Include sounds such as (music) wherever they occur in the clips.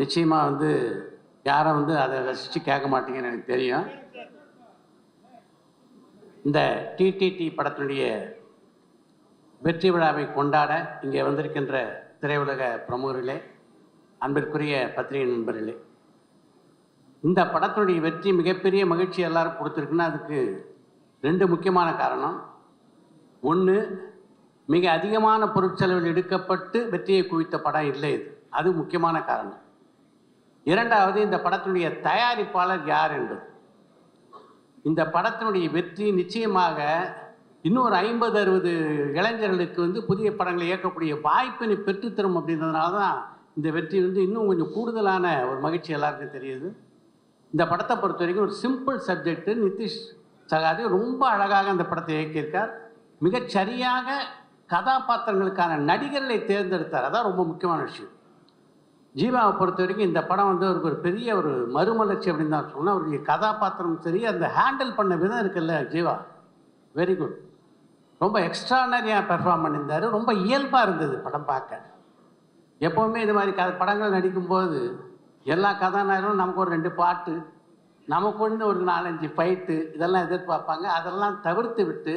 நிச்சயமாக வந்து யாரும் வந்து அதை ரசித்து கேட்க மாட்டீங்கன்னு எனக்கு தெரியும். இந்த டிடிடி படத்தினுடைய வெற்றி விழாவை கொண்டாட இங்கே வந்திருக்கின்ற திரையுலக பிரமுகர்களே அன்பிற்குரிய பத்திரிகை நண்பர்களே இந்த படத்தினுடைய வெற்றி மிகப்பெரிய மகிழ்ச்சி எல்லாரும் கொடுத்துருக்குன்னா அதுக்கு ரெண்டு முக்கியமான காரணம். ஒன்று மிக அதிகமான பொருட்செலவில் எடுக்கப்பட்டு வெற்றியை குவித்த படம் இல்லை இது. அது முக்கியமான காரணம். இரண்டாவது இந்த படத்தினுடைய தயாரிப்பாளர் யார் என்று. இந்த படத்தினுடைய வெற்றி நிச்சயமாக இன்னொரு ஐம்பது அறுபது இளைஞர்களுக்கு வந்து புதிய படங்களை இயக்கக்கூடிய வாய்ப்பினை பெற்றுத்தரும் அப்படின்றதுனால தான் இந்த வெற்றி வந்து இன்னும் கொஞ்சம் கூடுதலான ஒரு மகிழ்ச்சி எல்லாருக்கும் தெரியுது. இந்த படத்தை பொறுத்த வரைக்கும் ஒரு சிம்பிள் சப்ஜெக்ட் நிதிஷ் சகாதி ரொம்ப அழகாக அந்த படத்தை இயக்கியிருக்கார். மிகச்சரியாக கதாபாத்திரங்களுக்கான நடிகர்களை தேர்ந்தெடுத்தார். அதான் ரொம்ப முக்கியமான விஷயம். ஜீவாவை பொறுத்த வரைக்கும் இந்த படம் வந்து அவருக்கு ஒரு பெரிய ஒரு மறுமலர்ச்சி அப்படின்னு தான் சொன்னால் அவருடைய கதாபாத்திரம் சரி அந்த ஹேண்டில் பண்ண விதம் இருக்குல்ல ஜீவா. வெரி குட் ரொம்ப எக்ஸ்ட்ரானரியாக பெர்ஃபார்ம் பண்ணியிருந்தார். ரொம்ப இயல்பாக இருந்தது படம் பார்க்க. எப்போவுமே இது மாதிரி க படங்கள் நடிக்கும்போது எல்லா கதாநாயகரும் நமக்கு ஒரு ரெண்டு பாட்டு நமக்கு ஒன்று ஒரு நாலஞ்சு ஃபைட்டு இதெல்லாம் எதிர்பார்ப்பாங்க. அதெல்லாம் தவிர்த்து விட்டு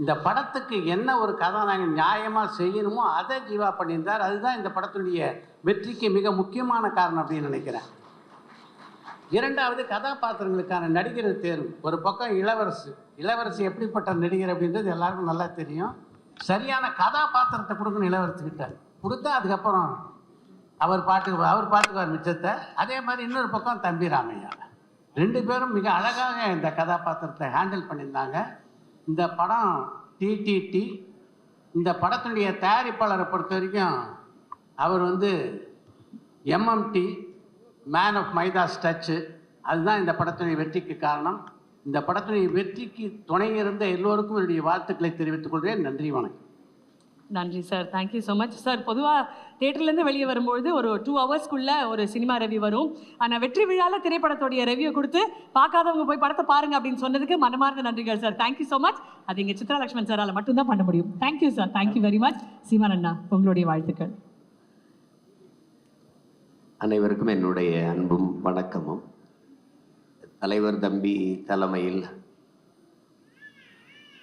இந்த படத்துக்கு என்ன ஒரு கதாநாயகன் நியாயமாக செய்யணுமோ அதை ஜீவா பண்ணியிருந்தார். அதுதான் இந்த படத்துடைய வெற்றிக்கு மிக முக்கியமான காரணம் அப்படின்னு நினைக்கிறேன். இரண்டாவது கதாபாத்திரங்களுக்கான நடிகர் தேர்வு. ஒரு பக்கம் இளவரசு. இளவரசி எப்படிப்பட்ட நடிகர் அப்படின்றது எல்லாருக்கும் நல்லா தெரியும். சரியான கதாபாத்திரத்தை கொடுக்கணும் இளவரசுக்கிட்ட கொடுத்தா அதுக்கப்புறம் அவர் பாட்டுக்கு அவர் பார்த்துக்குவார் மிச்சத்தை. அதே மாதிரி இன்னொரு பக்கம் தம்பி ராமையா. ரெண்டு பேரும் மிக அழகாக இந்த கதாபாத்திரத்தை ஹேண்டில் பண்ணியிருந்தாங்க. இந்த படம் டிடிடி இந்த படத்தினுடைய தயாரிப்பாளரை பொறுத்த வரைக்கும் அவர் வந்து MMT man of Midas touch அதுதான் இந்த படத்தினுடைய வெற்றிக்கு காரணம். இந்த படத்தினுடைய வெற்றிக்கு துணை இருந்த எல்லோருக்கும் என்னுடைய வாழ்த்துக்களை தெரிவித்துக் கொள்கிறேன். நன்றி வணக்கம். நன்றி sir thank you so much sir பொதுவாக தேட்டர்லேருந்து வெளியே வரும்பொழுது ஒரு டூ ஹவர்ஸ்க்குள்ளே ஒரு சினிமா ரெவ்யூ வரும். ஆனால் வெற்றி விழாவில் திரைப்படத்தோடைய ரெவ்யூ கொடுத்து பார்க்காதவங்க போய் படத்தை பாருங்க அப்படின்னு சொன்னதுக்கு மனமார்ந்த நன்றிகள் சார் தேங்க்யூ ஸோ மச் அது இங்கே சித்ரா சாரால் மட்டும்தான் பண்ண முடியும். Thank you sir thank you very much Seeman அண்ணா உங்களுடைய வாழ்த்துக்கள். அனைவருக்கும் என்னுடைய அன்பும் வணக்கமும். தலைவர் தம்பி தலைமையில்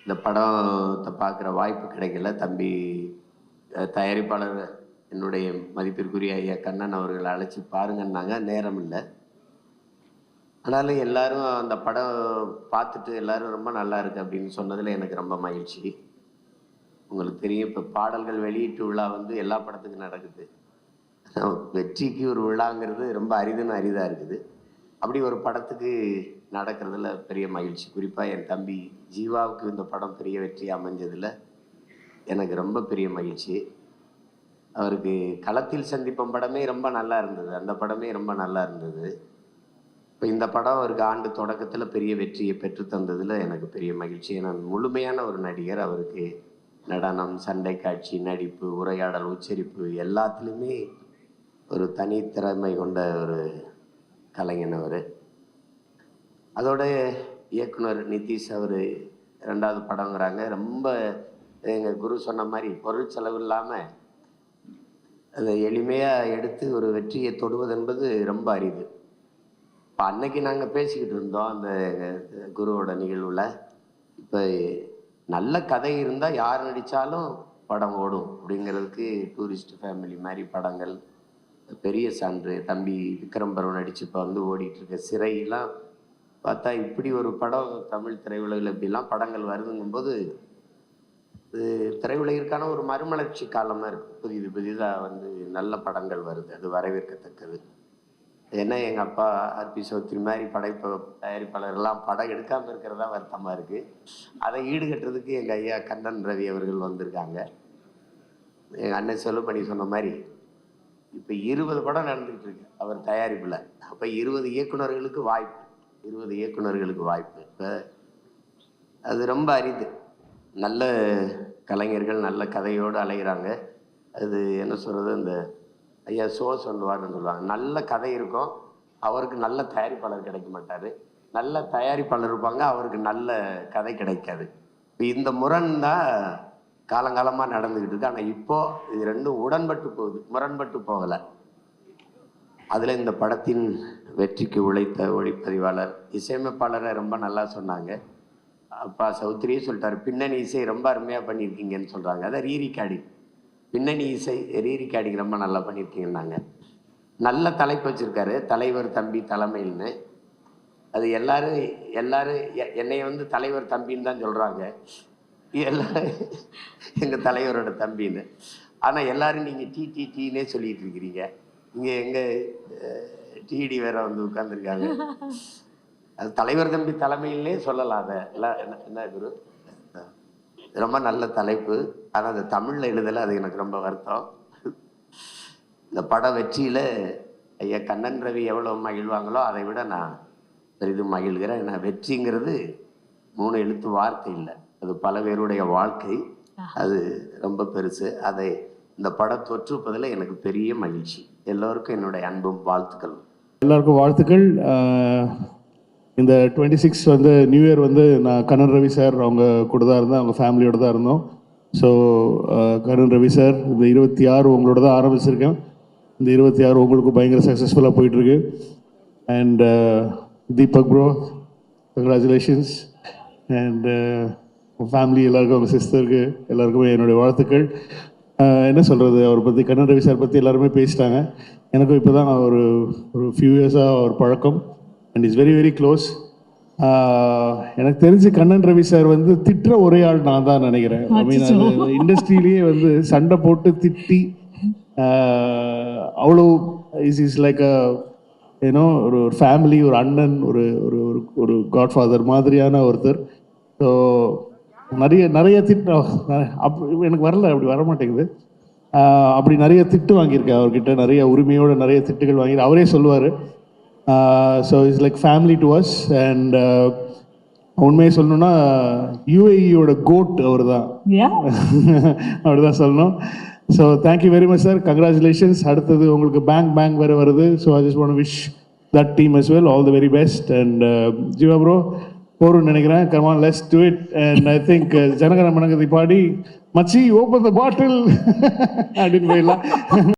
இந்த படத்தை பார்க்குற வாய்ப்பு கிடைக்கல. தம்பி தயாரிப்பாளர் என்னுடைய மதிப்பிற்குரிய ஐயா கண்ணன் அவர்கள் அழைச்சி பாருங்கன்னாங்க. நேரம் இல்லை. ஆனாலும் எல்லாரும் அந்த படம் பார்த்துட்டு எல்லாரும் ரொம்ப நல்லா இருக்கு அப்படின்னு சொன்னதில் எனக்கு ரொம்ப மகிழ்ச்சி. உங்களுக்கு தெரியும் இப்போ பாடல்கள் வெளியீட்டு விழா வந்து எல்லா படத்துக்கும் நடக்குது. வெற்றிக்கு ஒரு விழாங்கிறது ரொம்ப அரிதுன்னு அரிதாக இருக்குது. அப்படி ஒரு படத்துக்கு நடக்கிறதுல பெரிய மகிழ்ச்சி. குறிப்பாக என் தம்பி ஜீவாவுக்கு இந்த படம் பெரிய வெற்றி அமைஞ்சதில் எனக்கு ரொம்ப பெரிய மகிழ்ச்சி. அவருக்கு களத்தில் சந்திப்பம் படமே ரொம்ப நல்லா இருந்தது. அந்த படமே ரொம்ப நல்லா இருந்தது. இப்போ இந்த படம் அவருக்கு ஆண்டு தொடக்கத்தில் பெரிய வெற்றியை பெற்று தந்ததில் எனக்கு பெரிய மகிழ்ச்சி. ஏன்னா முழுமையான ஒரு நடிகர். அவருக்கு நடனம் சண்டை காட்சி நடிப்பு உரையாடல் உச்சரிப்பு எல்லாத்துலேயுமே ஒரு தனித்திறமை கொண்ட ஒரு கலைஞன் அவர் அதோட இயக்குனர் நிதிஷ் அவர் ரெண்டாவது படங்கிறாங்க ரொம்ப எங்கள் குரு சொன்ன மாதிரி பொருள் செலவு இல்லாமல் அதை எளிமையாக எடுத்து ஒரு வெற்றியை தொடுவது என்பது ரொம்ப அரிது. இப்போ அன்னைக்கு நாங்கள் பேசிக்கிட்டு இருந்தோம் அந்த குருவோட நிகழ்வில். இப்போ நல்ல கதை இருந்தால் யார் நடித்தாலும் படம் ஓடும் அப்படிங்கிறதுக்கு டூரிஸ்ட் ஃபேமிலி மாதிரி படங்கள் பெரிய சான்று தம்பி விக்ரம் பருவம் நடிச்சு இப்போ வந்து ஓடிட்டு இருக்க சிறையெல்லாம் பார்த்தா இப்படி ஒரு படம் தமிழ் திரையுலகில் இப்படிலாம் படங்கள் வருதுங்கும்போது இது திரையுலகிற்கான ஒரு மறுமலர்ச்சி காலமாக இருக்குது புதிது புதிதாக வந்து நல்ல படங்கள் வருது. அது வரவேற்கத்தக்கது. ஏன்னா எங்கள் அப்பா ஆர்பி சௌத்ரி மாதிரி படைப்ப தயாரிப்பாளர்கள்லாம் படம் எடுக்காமல் இருக்கிறதா வருத்தமாக இருக்குது அதை ஈடுகட்டுறதுக்கு எங்கள் ஐயா கண்ணன் ரவி அவர்கள் வந்திருக்காங்க. எங்கள் அண்ணன் செல்வமணி சொன்ன மாதிரி இப்போ இருபது படம் நடந்துகிட்டு இருக்கு அவர் தயாரிப்பில். அப்போ இருபது இயக்குனர்களுக்கு வாய்ப்பு. இருபது இயக்குனர்களுக்கு வாய்ப்பு. இப்போ அது ரொம்ப அரிது. நல்ல கலைஞர்கள் நல்ல கதையோடு அலைகிறாங்க அது என்ன சொல்கிறது இந்த ஐயா சோ சொல்லுவார்னு சொல்லுவாங்க. நல்ல கதை இருக்கும். அவருக்கு நல்ல தயாரிப்பாளர் கிடைக்க மாட்டார். நல்ல தயாரிப்பாளர் இருப்பாங்க. அவருக்கு நல்ல கதை கிடைக்காது. இப்போ இந்த முரண் தான் காலங்காலமாக நடந்துக்கிட்டு இருக்கு. ஆனால் இப்போது இது ரெண்டும் உடன்பட்டு போகுது. முரண்பட்டு போகலை. அதில் இந்த படத்தின் வெற்றிக்கு உழைத்த ஒளிப்பதிவாளர் இசையமைப்பாளரை ரொம்ப நல்லா சொன்னாங்க. அப்பா சௌத்ரியே சொல்லிட்டாரு பின்னணி இசை ரொம்ப அருமையாக பண்ணியிருக்கீங்கன்னு சொல்கிறாங்க அதான் ரீரிகார்டிங் பின்னணி இசை ரீரிகார்டிங் ரொம்ப நல்லா பண்ணியிருக்கீங்கன்னாங்க. நல்ல தலைப்பு வச்சுருக்காரு. தலைவர் தம்பி தலைமைன்னு அது எல்லாரும் எல்லாரும் எ- என்னைய வந்து தலைவர் தம்பின்னு தான் சொல்கிறாங்க எல்லாம் எங்கள் தலைவரோட தம்பின்னு. ஆனால் எல்லோரும் நீங்கள் டி டி டீனே சொல்லிகிட்டு இருக்கிறீங்க. இங்கே எங்கள் டிடி வேற வந்து உட்காந்துருக்காங்க அது தலைவர் தம்பி தலைமையிலே சொல்லலாம் அதை. எல்லாம் என்ன என்ன குரு? ரொம்ப நல்ல தலைப்பு. ஆனால் அது தமிழில் எழுதலை அது எனக்கு ரொம்ப வருத்தம். இந்த பட வெற்றியில் ஐயா கண்ணன் ரவி எவ்வளோ மகிழ்வாங்களோ அதை விட நான் பெரிதும் மகிழ்கிறேன். ஏன்னா வெற்றிங்கிறது மூணு எழுத்து வார்த்தை இல்லை. அது பல பேருடைய வாழ்க்கை. அது ரொம்ப பெருசு. அதை இந்த படம் தொற்றுப்பதில் எனக்கு பெரிய மகிழ்ச்சி. எல்லோருக்கும் என்னுடைய அன்பும் வாழ்த்துக்களும். எல்லாருக்கும் வாழ்த்துக்கள். இந்த டுவெண்ட்டி சிக்ஸ் வந்து நியூ இயர் வந்து நான் கண்ணன் ரவி சார் அவங்க கூட தான் இருந்தேன். அவங்க ஃபேமிலியோட தான் இருந்தோம். ஸோ கண்ணன் ரவி சார் இந்த இருபத்தி ஆறு உங்களோட தான் ஆரம்பிச்சிருக்கேன். இந்த இருபத்தி ஆறு உங்களுக்கு பயங்கர சக்ஸஸ்ஃபுல்லாக போயிட்டுருக்கு. And Deepak bro congratulations and family எல்லாருக்கும் அவங்க சிஸ்டருக்கு எல்லாருக்குமே என்னுடைய வாழ்த்துக்கள். என்ன சொல்கிறது அவரை பற்றி கண்ணன் ரவி சார் பற்றி எல்லாருமே பேசிட்டாங்க. எனக்கும் இப்போ தான் ஒரு ஒரு ஃபியூ இயர்ஸாக ஒரு பழக்கம். And is very very close எனக்கு தெரிஞ்சு கண்ணன் ரவி சார் வந்து திட்டுற ஒரே ஆள் நான் தான் நினைக்கிறேன். ஐ மீன் இண்டஸ்ட்ரியிலேயே வந்து சண்டை போட்டு திட்டி அவ்வளோ இஸ் இஸ் லைக் அ ஏன்னோ ஒரு ஒரு ஃபேமிலி ஒரு அண்ணன் ஒரு ஒரு ஒரு ஒரு காட்ஃபாதர் மாதிரியான ஒருத்தர். ஸோ நிறைய நிறைய திட்டு அப் எனக்கு வரல அப்படி வர மாட்டேங்குது அப்படி நிறைய திட்டு வாங்கியிருக்கேன் அவர்கிட்ட நிறைய உரிமையோட நிறைய திட்டுகள் வாங்கி அவரே சொல்லுவார். So it's like family to us and உண்மையை சொல்லணும்னா யூஏஇயோட கோட் அவர் தான் (laughs) அப்படி தான் சொல்லணும். So thank you very much sir congratulations அடுத்தது உங்களுக்கு பேங்க் பேங்க் வேறு வருது. So I just want wish that team as well. All the very best and Jeeva bro போரும்னு நினைக்கிறேன். Come on let's do it and I think ஜனகன மனகதி பாடி மச்சி open த பாட்டில் அப்படின்னு போயிடலாம்.